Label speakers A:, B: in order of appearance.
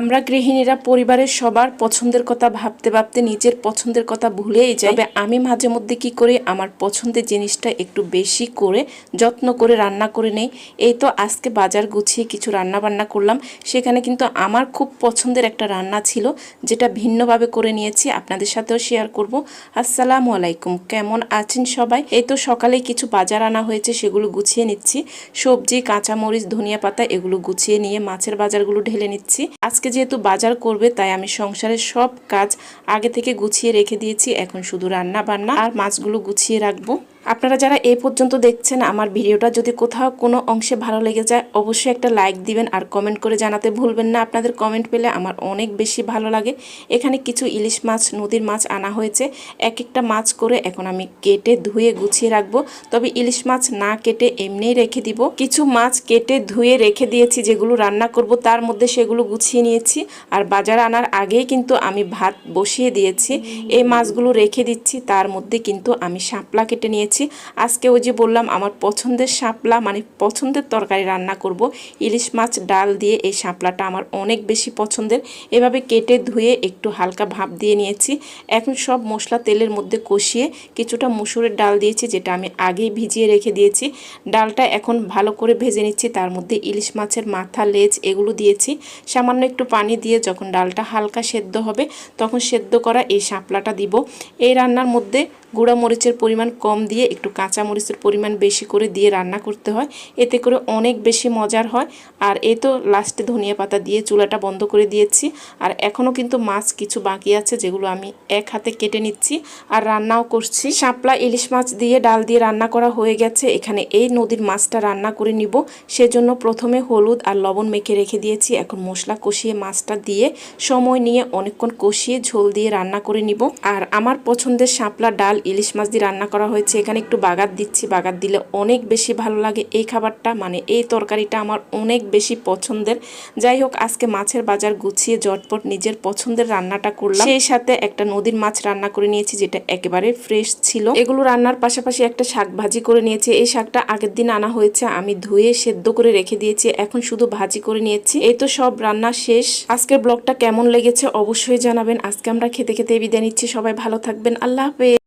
A: আমরা গৃহিণীরা পরিবারের সবার পছন্দের কথা ভাবতে ভাবতে নিজের পছন্দের কথা ভুলেই যাই। তবে আমি মাঝে মধ্যে কি করি? আমার পছন্দের জিনিসটা একটু বেশি করে যত্ন করে রান্না করে নেই। এই তো আজকে বাজার গুছিয়ে কিছু রান্না বান্না করলাম। সেখানে কিন্তু আমার খুব পছন্দের একটা রান্না ছিল, যেটা ভিন্নভাবে করে নিয়েছি। আপনাদের সাথেও শেয়ার করব। আসসালামু আলাইকুম। কেমন আছেন সবাই? এই তো সকালে কিছু বাজার আনা হয়েছে, সেগুলো গুছিয়ে নিচ্ছি। সবজি, কাঁচামরিচ, ধনিয়া পাতা, এগুলো গুছিয়ে নিয়ে মাছের বাজারগুলো ঢেলে নিচ্ছি। আজকে যেহেতু বাজার করবে, তাই আমি সংসারের সব কাজ আগে থেকে গুছিয়ে রেখে দিয়েছি। এখন শুধু রান্না বান্না আর মাছগুলো গুছিয়ে রাখব। আপনারা যারা এই পর্যন্ত দেখছেন আমার ভিডিওটা, যদি কোথাও কোনো অংশে ভালো লেগে যায়, অবশ্যই একটা লাইক দিবেন আর কমেন্ট করে জানাতে ভুলবেন না। আপনাদের কমেন্ট পেলে আমার অনেক বেশি ভালো লাগে। এখানে কিছু ইলিশ মাছ, নদীর মাছ আনা হয়েছে। এক একটা মাছ করে এখন আমি কেটে ধুয়ে গুছিয়ে রাখব। তবে ইলিশ মাছ না কেটে এমনিই রেখে দিব। কিছু মাছ কেটে ধুয়ে রেখে দিয়েছি, যেগুলো রান্না করব, তার মধ্যে সেগুলো গুছিয়ে নিয়েছি। আর বাজার আনার আগেই কিন্তু আমি ভাত বসিয়ে দিয়েছি। এই মাছগুলো রেখে দিচ্ছি, তার মধ্যে কিন্তু আমি শাপলা কেটে নিয়েছি। আজকে ওই যে বললাম, আমার পছন্দের শাপলা মানে পছন্দের তরকারি রান্না করব। ইলিশ মাছ, ডাল দিয়ে এই শাপলাটা আমার অনেক বেশি পছন্দের। এভাবে কেটে ধুয়ে একটু হালকা ভাপ দিয়ে নিয়েছি। এখন সব মশলা তেলের মধ্যে কষিয়ে কিছুটা মুসুরের ডাল দিয়েছি, যেটা আমি আগেই ভিজিয়ে রেখে দিয়েছি। ডালটা এখন ভালো করে ভেজে নিচ্ছি, তার মধ্যে ইলিশ মাছের মাথা, লেজ এগুলো দিয়েছি। সামান্য একটু পানি দিয়ে যখন ডালটা হালকা সেদ্ধ হবে, তখন সেদ্ধ করা এই শাপলাটা দিব। এই রান্নার মধ্যে গুঁড়া মরিচের পরিমাণ কম দিয়ে একটু কাঁচা মরিচের পরিমাণ বেশি করে দিয়ে রান্না করতে হয়। এতে করে অনেক বেশি মজার হয়। আর এই তো লাস্টে ধনিয়া পাতা দিয়ে চুলাটা বন্ধ করে দিয়েছি। আর এখনও কিন্তু মাছ কিছু বাকি আছে যেগুলো আমি এক হাতে কেটে নিচ্ছি। আর রান্নাও করছি। শাপলা ইলিশ মাছ দিয়ে ডাল দিয়ে রান্না করা হয়ে গেছে। এখানে এই নদীর মাছটা রান্না করে নিব। সেজন্য প্রথমে হলুদ আর লবণ মেখে রেখে দিয়েছি। এখন মশলা কষিয়ে মাছটা দিয়ে সময় নিয়ে অনেকক্ষণ কষিয়ে ঝোল দিয়ে রান্না করে নিব। আর আমার পছন্দের শাপলা ডাল ইলিশ মাছ দিয়ে রান্না করা হয়েছে। এখানে একটু বাগার দিচ্ছি। বাগার দিলে অনেক বেশি ভালো লাগে এই খাবারটা। মানে এই তরকারিটা আমার অনেক বেশি পছন্দের। যাই হোক, আজকে মাছের বাজার গুছিয়ে জটপট নিজের পছন্দের রান্নাটা করলাম। সেই সাথে একটা নদীর মাছ রান্না করে নিয়েছি, যেটা একেবারে ফ্রেশ ছিল। এগুলো রান্নার পাশাপাশি একটা শাক ভাজি করে নিয়েছি। এই শাকটা আগের দিন আনা হয়েছে, আমি ধুয়ে সেদ্ধ করে রেখে দিয়েছি। এখন শুধু ভাজি করে নিয়েছি। এই তো সব রান্না শেষ। আজকের ব্লগটা কেমন লেগেছে অবশ্যই জানাবেন। আজকে আমরা খেতে খেতে বিদায় নিচ্ছি। সবাই ভালো থাকবেন। আল্লাহ হাফেজ।